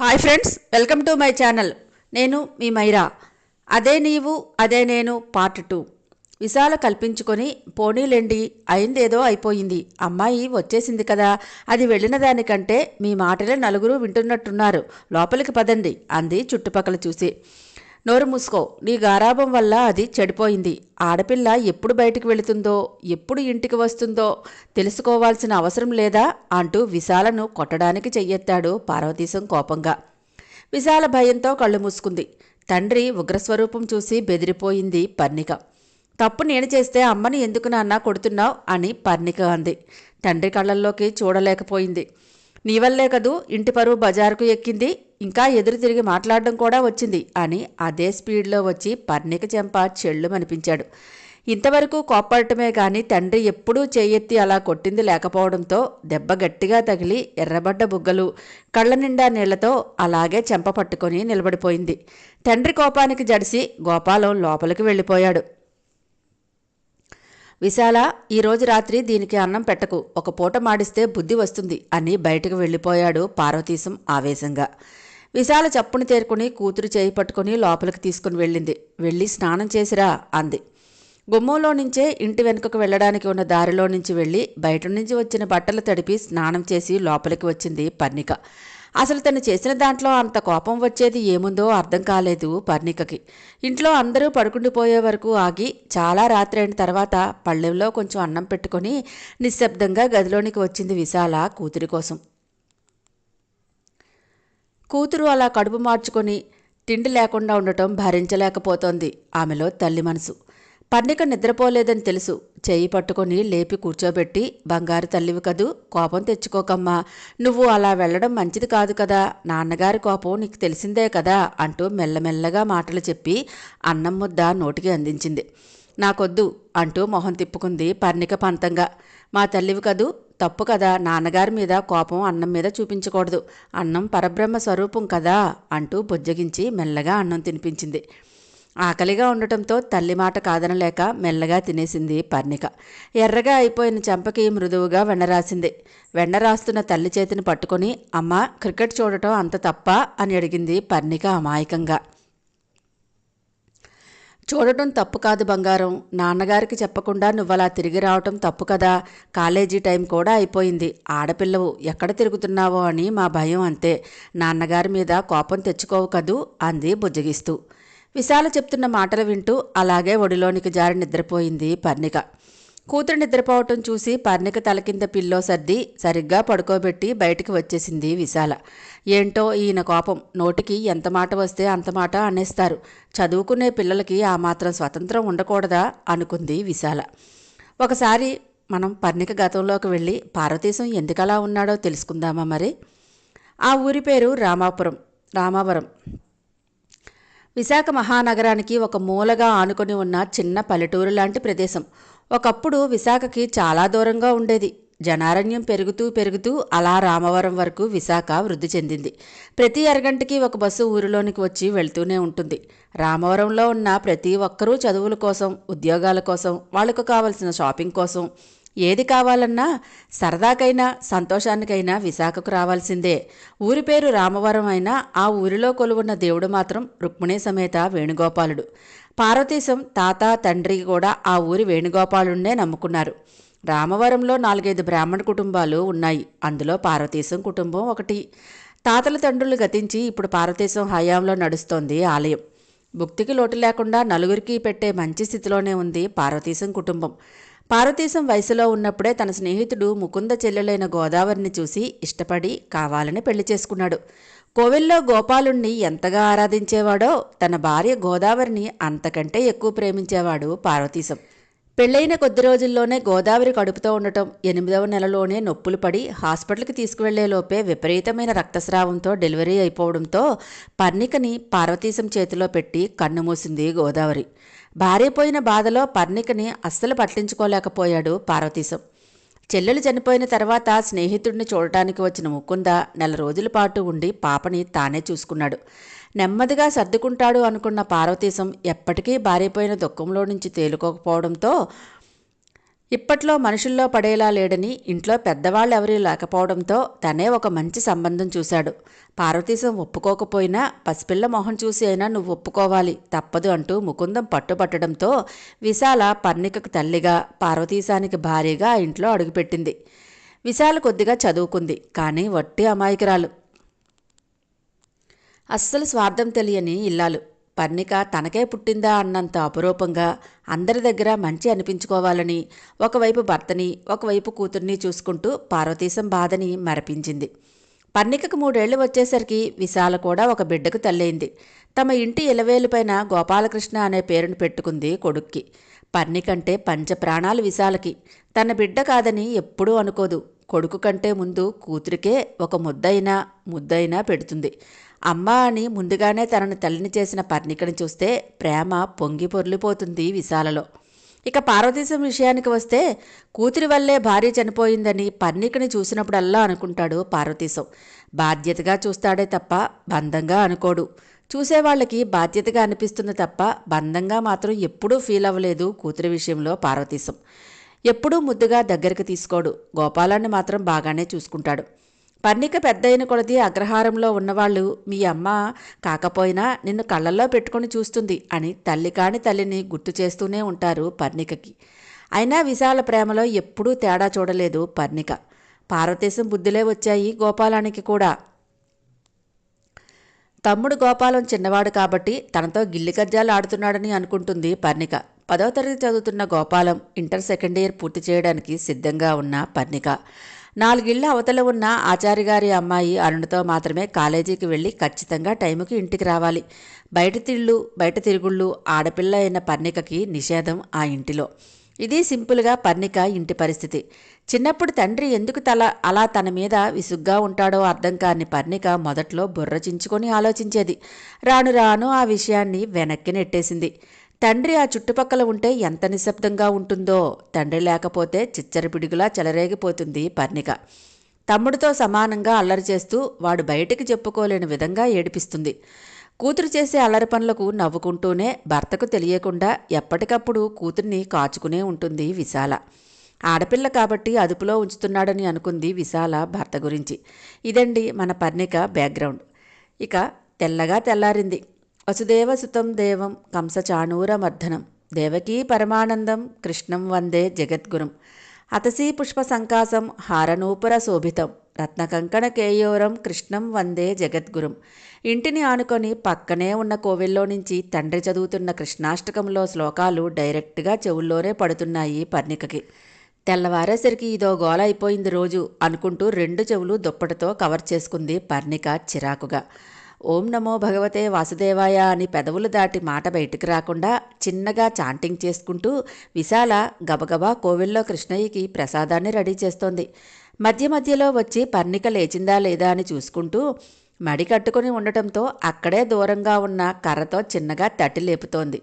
Hi friends welcome to my channel నేను మీ మైరా. అదే నీవు అదే నేను పార్ట్ టూ విశాల కల్పించుకొని పోనీలెండి అయిందేదో అయిపోయింది. అమ్మాయి వచ్చేసింది కదా. అది వెళ్ళిన దానికంటే మీ మాటలే నలుగురు వింటున్నట్టున్నారు. లోపలికి పదండి అంది చుట్టుపక్కల చూసి. నోరు మూసుకో. నీ గారాభం వల్ల అది చెడిపోయింది. ఆడపిల్ల ఎప్పుడు బయటికి వెళుతుందో ఎప్పుడు ఇంటికి వస్తుందో తెలుసుకోవాల్సిన అవసరం లేదా అంటూ విశాలను కొట్టడానికి చెయ్యెత్తాడు పార్వతీశం కోపంగా. విశాల భయంతో కళ్ళు మూసుకుంది. తండ్రి ఉగ్రస్వరూపం చూసి బెదిరిపోయింది పర్ణిక. తప్పు నేను చేస్తే అమ్మని ఎందుకు నాన్న కొడుతున్నావు అని పర్ణిక అంది. తండ్రి కళ్ళల్లోకి చూడలేకపోయింది. నీ వల్లే కదూ ఇంటి పరువు బజారుకు ఎక్కింది ఇంకా ఎదురు తిరిగి మాట్లాడడం కూడా వచ్చింది అని అదే స్పీడ్లో వచ్చి పర్ణిక చెంప చెళ్ళుమనిపించాడు. ఇంతవరకు కోప్పడటమే గాని తండ్రి ఎప్పుడూ చేయెత్తి అలా కొట్టింది లేకపోవడంతో దెబ్బ గట్టిగా తగిలి ఎర్రబడ్డ బుగ్గలు కళ్ళ నిండా నీళ్ళతో అలాగే చెంప పట్టుకొని నిలబడిపోయింది. తండ్రి కోపానికి జడిసి గోపాలం లోపలికి వెళ్ళిపోయాడు. విశాల ఈరోజు రాత్రి దీనికి అన్నం పెట్టకు. ఒక పూట మాడిస్తే బుద్ధి వస్తుంది అని బయటకు వెళ్ళిపోయాడు పార్వతీశం ఆవేశంగా. విశాల చప్పును తేరుకుని కూతురు చేయి పట్టుకుని లోపలికి తీసుకుని వెళ్ళింది. వెళ్ళి స్నానం చేసిరా అంది. గుమ్మంలో నుంచే ఇంటి వెనుకకు వెళ్ళడానికి ఉన్న దారిలో నుంచి వెళ్ళి బయట నుంచి వచ్చిన బట్టలు తడిపి స్నానం చేసి లోపలికి వచ్చింది పర్ణిక అసలు తను చేసిన దాంట్లో అంత కోపం వచ్చేది ఏముందో అర్థం కాలేదు పర్ణికకి. ఇంట్లో అందరూ పడుకుండిపోయే వరకు ఆగి చాలా రాత్రి అయిన తర్వాత పళ్ళెంలో కొంచెం అన్నం పెట్టుకొని నిశ్శబ్దంగా గదిలోనికి వచ్చింది విశాల కూతురి కోసం. కూతురు అలా కడుపు మార్చుకొని తిండి లేకుండా ఉండటం భరించలేకపోతోంది ఆమెలో తల్లి మనసు. పర్ణిక నిద్రపోలేదని తెలుసు. చేయి పట్టుకొని లేపి కూర్చోబెట్టి బంగారు తల్లివి కదూ కోపం తెచ్చుకోకమ్మా. నువ్వు అలా వెళ్ళడం మంచిది కాదు కదా. నాన్నగారి కోపం నీకు తెలిసిందే కదా అంటూ మెల్లమెల్లగా మాటలు చెప్పి అన్నం ముద్ద నోటికి అందించింది. నాకొద్దు అంటూ మొహం తిప్పుకుంది పర్ణిక పంతంగా. మా తల్లివి కదూ తప్పు కదా. నాన్నగారి మీద కోపం అన్నం మీద చూపించకూడదు. అన్నం పరబ్రహ్మ స్వరూపం కదా అంటూ బుజ్జగించి మెల్లగా అన్నం తినిపించింది. ఆకలిగా ఉండటంతో తల్లి మాట కాదనలేక మెల్లగా తినేసింది పర్ణిక. ఎర్రగా అయిపోయిన చెంపకి మృదువుగా వెండరాసింది వెన్న రాస్తున్న తల్లి చేతిని పట్టుకొని అమ్మ క్రికెట్ చూడటం అంత తప్ప? అని అడిగింది పర్ణిక అమాయకంగా. చూడటం తప్పు కాదు బంగారం. నాన్నగారికి చెప్పకుండా నువ్వలా తిరిగి రావటం తప్పు కదా. కాలేజీ టైం కూడా అయిపోయింది. ఆడపిల్లవు ఎక్కడ తిరుగుతున్నావో అని మా భయం అంతే. నాన్నగారి మీద కోపం తెచ్చుకోవు కదూ? అంది బుజ్జగిస్తూ. విశాల చెప్తున్న మాటలు వింటూ అలాగే ఒడిలోనికి జారి నిద్రపోయింది పర్ణిక. కూతురు నిద్రపోవటం చూసి పర్ణిక తల కింద పిల్లో సర్ది సరిగ్గా పడుకోబెట్టి బయటికి వచ్చేసింది విశాల. ఏంటో ఈయన కోపం. నోటికి ఎంత మాట వస్తే అంత మాట అనేస్తారు. చదువుకునే పిల్లలకి ఆ మాత్రం స్వతంత్రం ఉండకూడదా? అనుకుంది విశాల. ఒకసారి మనం పర్ణిక గతంలోకి వెళ్ళి పార్వతీశం ఎందుకలా ఉన్నాడో తెలుసుకుందామా మరి? ఆ ఊరి పేరు రామాపురం. రామావరం. విశాఖ మహానగరానికి ఒక మూలగా ఆనుకొని ఉన్న చిన్న పల్లెటూరు లాంటి ప్రదేశం. ఒకప్పుడు విశాఖకి చాలా దూరంగా ఉండేది. జనారణ్యం పెరుగుతూ పెరుగుతూ అలా రామవరం వరకు విశాఖ వృద్ధి చెందింది. ప్రతి అరగంటకి ఒక బస్సు ఊరిలోనికి వచ్చి వెళ్తూనే ఉంటుంది. రామవరంలో ఉన్న ప్రతి ఒక్కరూ చదువుల కోసం ఉద్యోగాల కోసం వాళ్ళకు కావలసిన షాపింగ్ కోసం ఏది కావాలన్నా సరదాకైనా సంతోషానికైనా విశాఖకు రావాల్సిందే. ఊరి పేరు రామవరం అయినా ఆ ఊరిలో కొలువున్న దేవుడు మాత్రం రుక్మిణి సమేత వేణుగోపాలుడు. పార్వతీశం తాత తండ్రి కూడా ఆ ఊరి వేణుగోపాలుడినే నమ్ముకున్నారు. రామవరంలో నాలుగైదు బ్రాహ్మణ కుటుంబాలు ఉన్నాయి. అందులో పార్వతీశం కుటుంబం ఒకటి. తాతల తండ్రులు గతించి ఇప్పుడు పార్వతీశం హయాంలో నడుస్తోంది ఆలయం. భుక్తికి లోటు లేకుండా నలుగురికి పెట్టే మంచి స్థితిలోనే ఉంది పార్వతీశం కుటుంబం. పార్వతీశం వయసులో ఉన్నప్పుడే తన స్నేహితుడు ముకుంద చెల్లెలైన గోదావరిని చూసి ఇష్టపడి కావాలని పెళ్ళి చేసుకున్నాడు. కోవిల్లో గోపాలుణ్ణి ఎంతగా ఆరాధించేవాడో తన భార్య గోదావరిని అంతకంటే ఎక్కువ ప్రేమించేవాడు పార్వతీశం పెళ్ళైన కొద్ది రోజుల్లోనే గోదావరి కడుపుతో ఉండటం ఎనిమిదవ నెలలోనే నొప్పులు పడి హాస్పిటల్కి తీసుకువెళ్ళేలోపే విపరీతమైన రక్తస్రావంతో డెలివరీ అయిపోవడంతో పర్ణికని పార్వతీశం చేతిలో పెట్టి కన్ను మూసింది గోదావరి. భార్యపోయిన బాధలో పర్ణికని అస్సలు పట్టించుకోలేకపోయాడు పార్వతీశం. చెల్లెలు చనిపోయిన తర్వాత స్నేహితుడిని చూడటానికి వచ్చిన ముకుంద నెల రోజుల పాటు ఉండి పాపని తానే చూసుకున్నాడు. నెమ్మదిగా సర్దుకుంటాడు అనుకున్న పార్వతీశం ఎప్పటికీ భార్యపోయిన దుఃఖంలో నుంచి తేలుకోకపోవడంతో ఇప్పట్లో మనుషుల్లో పడేలా లేడని ఇంట్లో పెద్దవాళ్ళెవరూ లేకపోవడంతో తనే ఒక మంచి సంబంధం చూశాడు. పార్వతీశం ఒప్పుకోకపోయినా పసిపిల్ల మొహం చూసి అయినా నువ్వు ఒప్పుకోవాలి తప్పదు అంటూ ముకుందం పట్టుబట్టడంతో విశాల పర్ణికకు తల్లిగా పార్వతీశానికి భారీగా ఆ ఇంట్లో అడుగుపెట్టింది. విశాల కొద్దిగా చదువుకుంది కానీ వట్టి అమాయకురాలు. అస్సలు స్వార్థం తెలియని ఇల్లాలు. పర్ణిక తనకే పుట్టిందా అన్నంత అపురూపంగా అందరి దగ్గర మంచి అనిపించుకోవాలని ఒకవైపు భర్తని ఒకవైపు కూతుర్ని చూసుకుంటూ పార్వతీశం బాధని మరపించింది. పర్ణికకు మూడేళ్ళు వచ్చేసరికి విశాల కూడా ఒక బిడ్డకు తల్లైంది. తమ ఇంటి ఇలవేలుపైన గోపాలకృష్ణ అనే పేరును పెట్టుకుంది కొడుక్కి. పర్ణికంటే పంచ ప్రాణాలు విశాలకి. తన బిడ్డ కాదని ఎప్పుడూ అనుకోదు. కొడుకు కంటే ముందు కూతురికే ఒక ముద్దైనా ముద్దైనా పెడుతుంది. అమ్మ అని ముందుగానే తనను తల్లిని చేసిన పర్ణికని చూస్తే ప్రేమ పొంగి పొర్లిపోతుంది విశాలలో. ఇక పార్వతీశం విషయానికి వస్తే కూతురి వల్లే భార్య చనిపోయిందని పర్ణికని చూసినప్పుడల్లా అనుకుంటాడు పార్వతీశం. బాధ్యతగా చూస్తాడే తప్ప బంధంగా అనుకోడు. చూసేవాళ్ళకి బాధ్యతగా అనిపిస్తుంది తప్ప బంధంగా మాత్రం ఎప్పుడూ ఫీల్ అవ్వలేదు కూతురి విషయంలో పార్వతీశం. ఎప్పుడూ ముద్దుగా దగ్గరికి తీసుకోడు. గోపాలాన్ని మాత్రం బాగానే చూసుకుంటాడు. పర్ణిక పెద్దయిన కొలది అగ్రహారంలో ఉన్నవాళ్ళు మీ అమ్మ కాకపోయినా నిన్ను కళ్ళల్లో పెట్టుకుని చూస్తుంది అని తల్లి కాని తల్లిని గుర్తు చేస్తూనే ఉంటారు పర్ణికకి అయినా విశాల ప్రేమలో ఎప్పుడూ తేడా చూడలేదు పర్ణిక పార్వతీశం బుద్ధులే వచ్చాయి గోపాలానికి కూడా. తమ్ముడు గోపాలం చిన్నవాడు కాబట్టి తనతో గిల్లి కజ్జాలు ఆడుతున్నాడని అనుకుంటుంది పర్ణిక పదో తరగతి చదువుతున్న గోపాలం ఇంటర్ సెకండ్ ఇయర్ పూర్తి చేయడానికి సిద్ధంగా ఉన్న పర్ణిక. నాలుగిళ్ళ అవతల ఉన్న ఆచారి గారి అమ్మాయి అరుణతో మాత్రమే కాలేజీకి వెళ్ళి ఖచ్చితంగా టైంకి ఇంటికి రావాలి. బయట తిళ్ళు బయట తిరుగుళ్ళు ఆడపిల్ల అయిన పర్ణికకి నిషేధం ఆ ఇంటిలో. ఇది సింపుల్గా పర్ణిక ఇంటి పరిస్థితి. చిన్నప్పుడు తండ్రి ఎందుకు తల అలా తన మీద విసుగ్గా ఉంటాడో అర్థం కాని పర్ణిక మొదట్లో బుర్ర చించుకొని ఆలోచించేది. రాను రాను ఆ విషయాన్ని వెనక్కి నెట్టేసింది. తండ్రి ఆ చుట్టుపక్కల ఉంటే ఎంత నిశ్శబ్దంగా ఉంటుందో. తండ్రి లేకపోతే చిచ్చరపిడుగులా చెలరేగిపోతుంది పర్ణిక. తమ్ముడితో సమానంగా అల్లరి చేస్తూ వాడు బయటికి చెప్పుకోలేని విధంగా ఏడిపిస్తుంది. కూతురు చేసే అల్లరి పనులకు నవ్వుకుంటూనే భర్తకు తెలియకుండా ఎప్పటికప్పుడు కూతుర్ని కాచుకునే ఉంటుంది విశాల. ఆడపిల్ల కాబట్టి అదుపులో ఉంచుతున్నాడని అనుకుంది విశాల భర్త గురించి. ఇదండి మన పర్ణిక బ్యాక్గ్రౌండ్. ఇక తెల్లగా తెల్లారింది. వసుదేవసుతం దేవం కంసచాణూరమర్ధనం. దేవకీ పరమానందం కృష్ణం వందే జగద్గురం. అతసీ పుష్ప సంకాసం హారనూపుర శోభితం రత్నకంకణ కేయోరం కృష్ణం వందే జగద్గురం. ఇంటిని ఆనుకొని పక్కనే ఉన్న కోవిల్లో నుంచి తండ్రి చదువుతున్న కృష్ణాష్టకంలో శ్లోకాలు డైరెక్ట్గా చెవుల్లోనే పడుతున్నాయి పర్ణికకి. తెల్లవారేసరికి ఇదో గోల అయిపోయింది రోజు అనుకుంటూ రెండు చెవులు దుప్పటితో కవర్ చేసుకుంది పర్ణిక చిరాకుగా. ఓం నమో భగవతే వాసుదేవాయ అని పెదవులు దాటి మాట బయటికి రాకుండా చిన్నగా చాంటింగ్ చేసుకుంటూ విశాల గబగబా కోవిల్లో కృష్ణయ్యకి ప్రసాదాన్ని రెడీ చేస్తోంది. మధ్య మధ్యలో వచ్చి పర్ణిక లేచిందా లేదా అని చూసుకుంటూ మడి కట్టుకుని ఉండటంతో అక్కడే దూరంగా ఉన్న కర్రతో చిన్నగా తట్టి లేపుతోంది.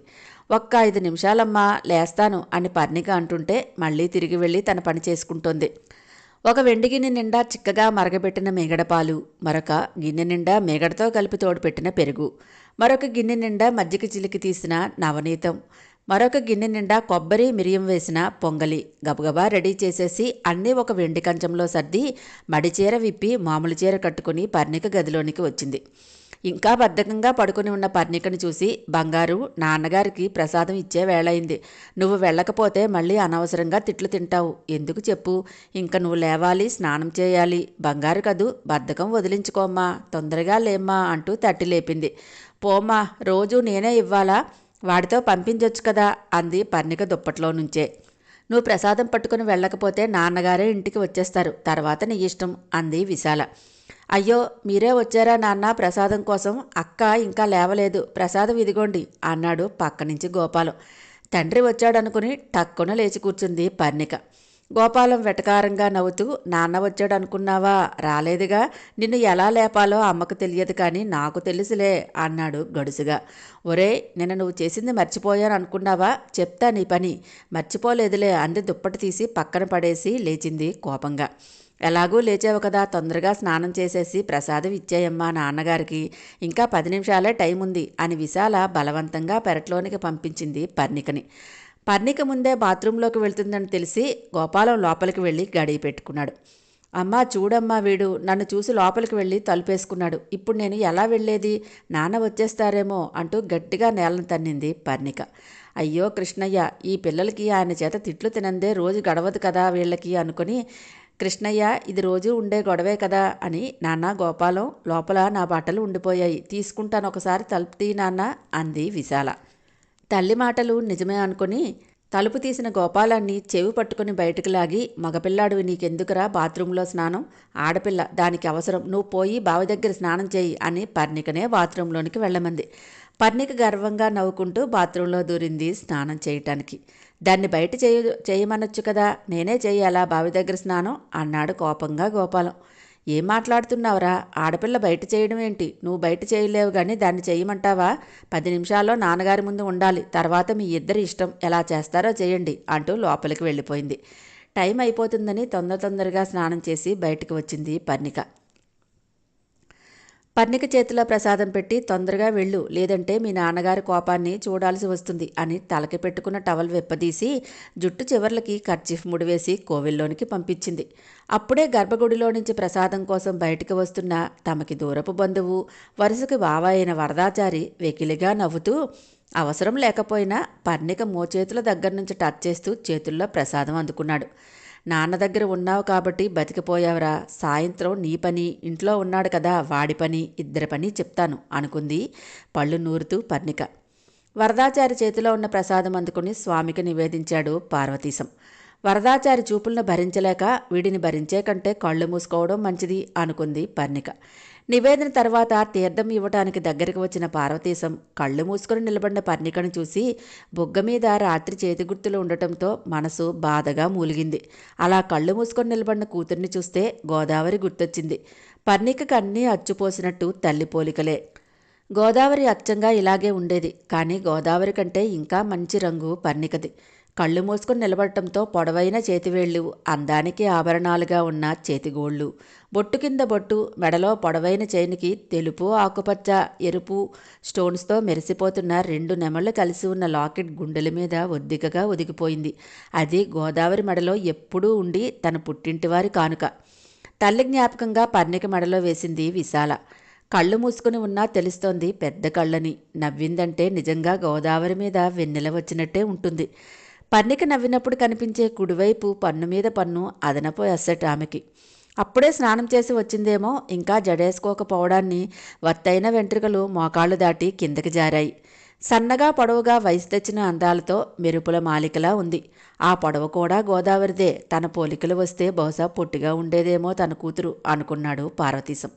ఒక్క ఐదు నిమిషాలమ్మా లేస్తాను అని పర్ణిక అంటుంటే మళ్ళీ తిరిగి వెళ్ళి తన పని చేసుకుంటోంది. ఒక వెండి గిన్నె నిండా చిక్కగా మరగబెట్టిన మేగడపాలు మరొక గిన్నె నిండా మేగడతో కలిపి తోడుపెట్టిన పెరుగు మరొక గిన్నె నిండా మజ్జిగ చిలికి తీసిన నవనీతం మరొక గిన్నె నిండా కొబ్బరి మిరియం వేసిన పొంగలి గబగబా రెడీ చేసేసి అన్నీ ఒక వెండి కంచంలో సర్ది మడిచీర విప్పి మామూలు చీర కట్టుకుని పర్ణిక గదిలోనికి వచ్చింది. ఇంకా బద్ధకంగా పడుకుని ఉన్న పర్ణికను చూసి బంగారు నాన్నగారికి ప్రసాదం ఇచ్చే వేళయింది. నువ్వు వెళ్ళకపోతే మళ్ళీ అనవసరంగా తిట్లు తింటావు. ఎందుకు చెప్పు? ఇంక నువ్వు లేవాలి స్నానం చేయాలి. బంగారు కదూ బద్ధకం వదిలించుకోమ్మా. తొందరగా లేమ్మా అంటూ తట్టి లేపింది. పోమ్మా రోజు నేనే ఇవ్వాలా? వాడితో పంపించొచ్చు కదా అంది పర్ణిక దుప్పట్లో నుంచే. నువ్వు ప్రసాదం పట్టుకుని వెళ్ళకపోతే నాన్నగారే ఇంటికి వచ్చేస్తారు. తర్వాత నీ ఇష్టం అంది విశాల. అయ్యో మీరే వచ్చారా నాన్న ప్రసాదం కోసం? అక్క ఇంకా లేవలేదు. ప్రసాదం ఇదిగోండి అన్నాడు పక్క నుంచి గోపాలం. తండ్రి వచ్చాడనుకుని టక్కున లేచి కూర్చుంది పర్ణిక. గోపాలం వెటకారంగా నవ్వుతూ నాన్న వచ్చాడు అనుకున్నావా రాలేదుగా. నిన్ను ఎలా లేపాలో అమ్మకు తెలియదు కానీ నాకు తెలుసులే అన్నాడు గడుసుగా. ఒరే నిన్న నువ్వు చేసింది మర్చిపోయాను అనుకున్నావా చెప్తా నీ పని. మర్చిపోలేదులే అంది దుప్పటి తీసి పక్కన పడేసి లేచింది కోపంగా. ఎలాగూ లేచావు కదా తొందరగా స్నానం చేసేసి ప్రసాదం ఇచ్చేయమ్మా నాన్నగారికి. ఇంకా పది నిమిషాలే టైం ఉంది అని విశాల బలవంతంగా పెరట్లోనికి పంపించింది పర్ణికని. పర్ణిక ముందే బాత్రూంలోకి వెళ్తుందని తెలిసి గోపాలం లోపలికి వెళ్ళి గడియ పెట్టుకున్నాడు. అమ్మా చూడమ్మా వీడు నన్ను చూసి లోపలికి వెళ్ళి తలుపేసుకున్నాడు. ఇప్పుడు నేను ఎలా వెళ్ళేది? నాన్న వచ్చేస్తారేమో అంటూ గట్టిగా నేలను తన్నింది పర్ణిక. అయ్యో కృష్ణయ్య ఈ పిల్లలకి ఆయన చేత తిట్లు తినందే రోజు గడవదు కదా వీళ్ళకి అనుకుని కృష్ణయ్య ఇది రోజు ఉండే గొడవే కదా అని నాన్న గోపాలం లోపల నా బట్టలు ఉండిపోయాయి. తీసుకుంటాను ఒకసారి తలుపు తీ నాన్న అంది విశాల. తల్లి మాటలు నిజమే అనుకుని తలుపు తీసిన గోపాలాన్ని చెవి పట్టుకుని బయటకు లాగి మగపిల్లాడివి నీకెందుకురా బాత్రూంలో స్నానం? ఆడపిల్ల దానికి అవసరం. నువ్వు పోయి బావి దగ్గర స్నానం చేయి అని పర్ణికనే బాత్రూంలోనికి వెళ్ళమంది. పర్ణిక గర్వంగా నవ్వుకుంటూ బాత్రూంలో దూరింది స్నానం చేయటానికి. దాన్ని బయట చేయ చేయమనొచ్చు కదా నేనే చేయాలా బావి దగ్గర స్నానం? అన్నాడు కోపంగా గోపాలం. ఏం మాట్లాడుతున్నావురా? ఆడపిల్ల బయట చేయడం ఏంటి? నువ్వు బయట చేయలేవు కానీ దాన్ని చేయమంటావా? పది నిమిషాల్లో నాన్నగారి ముందు ఉండాలి. తర్వాత మీ ఇద్దరి ఇష్టం. ఎలా చేస్తారో చేయండి అంటూ లోపలికి వెళ్ళిపోయింది. టైం అయిపోతుందని తొందర తొందరగా స్నానం చేసి బయటకు వచ్చింది పర్ణిక. పర్ణిక చేతిలో ప్రసాదం పెట్టి తొందరగా వెళ్ళు లేదంటే మీ నాన్నగారి కోపాన్ని చూడాల్సి వస్తుంది అని తలకి పెట్టుకున్న టవల్ విప్పదీసి జుట్టు చివర్లకి కర్చీఫ్ ముడివేసి కోవిల్లోనికి పంపించింది. అప్పుడే గర్భగుడిలో నుంచి ప్రసాదం కోసం బయటికి వస్తున్న తమకి దూరపు బంధువు వరుసకి బావ అయిన వరదాచారి వెకిలిగా నవ్వుతూ అవసరం లేకపోయినా పర్ణిక మోచేతుల దగ్గర నుంచి టచ్ చేస్తూ చేతుల్లో ప్రసాదం అందుకున్నాడు. నాన్న దగ్గర ఉన్నావు కాబట్టి బతికిపోయావురా. సాయంత్రం నీ పని ఇంట్లో ఉన్నాడు కదా వాడి పని ఇద్దరి పని చెప్తాను అనుకుంది పళ్ళు నూరుతూ పర్ణిక. వరదాచారి చేతిలో ఉన్న ప్రసాదం అందుకుని స్వామికి నివేదించాడు పార్వతీశం. వరదాచారి చూపులను భరించలేక వీడిని భరించే కంటే కళ్ళు మూసుకోవడం మంచిది అనుకుంది పర్ణిక. నివేదన తర్వాత తీర్థం ఇవ్వటానికి దగ్గరికి వచ్చిన పార్వతీశం కళ్ళు మూసుకొని నిలబడిన పర్ణికను చూసి బుగ్గ మీద రాత్రి చేతి గుర్తులు ఉండటంతో మనసు బాధగా మూలిగింది. అలా కళ్ళు మూసుకొని నిలబడిన కూతుర్ని చూస్తే గోదావరి గుర్తొచ్చింది. పర్ణికకు అన్నీ అచ్చుపోసినట్టు తల్లి పోలికలే. గోదావరి అచ్చంగా ఇలాగే ఉండేది కానీ గోదావరి కంటే ఇంకా మంచి రంగు పర్ణికది. కళ్ళు మూసుకొని నిలబడటంతో పొడవైన చేతివేళ్ళు అందానికి ఆభరణాలుగా ఉన్న చేతిగోళ్ళు బొట్టు కింద బొట్టు మెడలో పొడవైన చైన్కి తెలుపు ఆకుపచ్చ ఎరుపు స్టోన్స్తో మెరిసిపోతున్న రెండు నెమళ్ళు కలిసి ఉన్న లాకెట్ గుండెల మీద ఒద్దికగా ఒదిగిపోయింది. అది గోదావరి మెడలో ఎప్పుడూ ఉండి తన పుట్టింటివారి కానుక. తల్లి జ్ఞాపకంగా పర్ణిక మెడలో వేసింది విశాల. కళ్ళు మూసుకుని ఉన్నా తెలుస్తోంది పెద్ద కళ్ళని. నవ్విందంటే నిజంగా గోదావరి మీద వెన్నెల వచ్చినట్టే ఉంటుంది. పర్ణిక నవ్వినప్పుడు కనిపించే కుడివైపు పన్ను మీద పన్ను అదనపు అసెట్ ఆమెకి. అప్పుడే స్నానం చేసి వచ్చిందేమో. ఇంకా జడేసుకోకపోవడాన్ని వత్తైన వెంట్రుకలు మోకాళ్ళు దాటి కిందకి జారాయి. సన్నగా పొడవుగా వయసు తెచ్చిన అందాలతో మెరుపుల మాలికలా ఉంది. ఆ పొడవ కూడా గోదావరిదే. తన పోలికలు వస్తే బహుశా పొట్టిగా ఉండేదేమో తన కూతురు అనుకున్నాడు పార్వతీశం.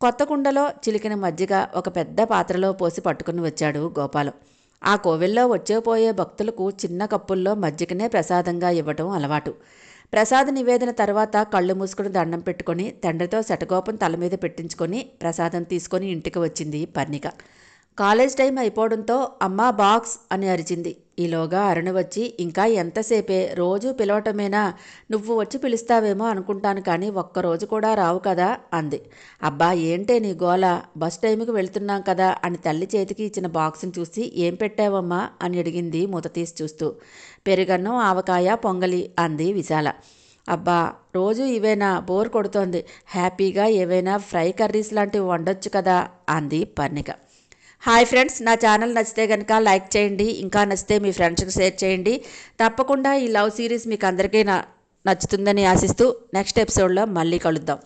కొత్త కుండలో చిలికిన మజ్జిగ ఒక పెద్ద పాత్రలో పోసి పట్టుకుని వచ్చాడు గోపాలం. ఆ కోవిల్లో వచ్చేపోయే భక్తులకు చిన్న కప్పుల్లో మజ్జిగనే ప్రసాదంగా ఇవ్వటం అలవాటు. ప్రసాద నివేదన తర్వాత కళ్ళు మూసుకుని దండం పెట్టుకొని తండ్రితో శటగోపం తల మీద పెట్టించుకొని ప్రసాదం తీసుకొని ఇంటికి వచ్చింది పర్ణిక. కాలేజ్ టైం అయిపోవడంతో అమ్మా బాక్స్ అని అరిచింది. ఈలోగా అరుణ వచ్చి ఇంకా ఎంతసేపే? రోజు పిలవటమేనా? నువ్వు వచ్చి పిలుస్తావేమో అనుకుంటాను కానీ ఒక్కరోజు కూడా రావు కదా అంది. అబ్బా ఏంటే నీ గోల? బస్ టైంకి వెళ్తున్నాం కదా అని తల్లి చేతికి ఇచ్చిన బాక్స్ని చూసి ఏం పెట్టావమ్మా? అని అడిగింది మూత తీసి చూస్తూ. పెరుగన్నం ఆవకాయ పొంగలి అంది విశాల. అబ్బా రోజు ఇవేనా? బోర్ కొడుతోంది. హ్యాపీగా ఏవైనా ఫ్రై కర్రీస్ లాంటివి వండొచ్చు కదా అంది పర్ణిక. హాయ్ ఫ్రెండ్స్ నా ఛానల్ నచ్చితే కనుక లైక్ చేయండి ఇంకా నచ్చితే మీ ఫ్రెండ్స్కి షేర్ చేయండి. తప్పకుండా ఈ లవ్ సిరీస్ మీకు అందరికీ నచ్చుతుందని ఆశిస్తూ నెక్స్ట్ ఎపిసోడ్లో మళ్ళీ కలుద్దాం.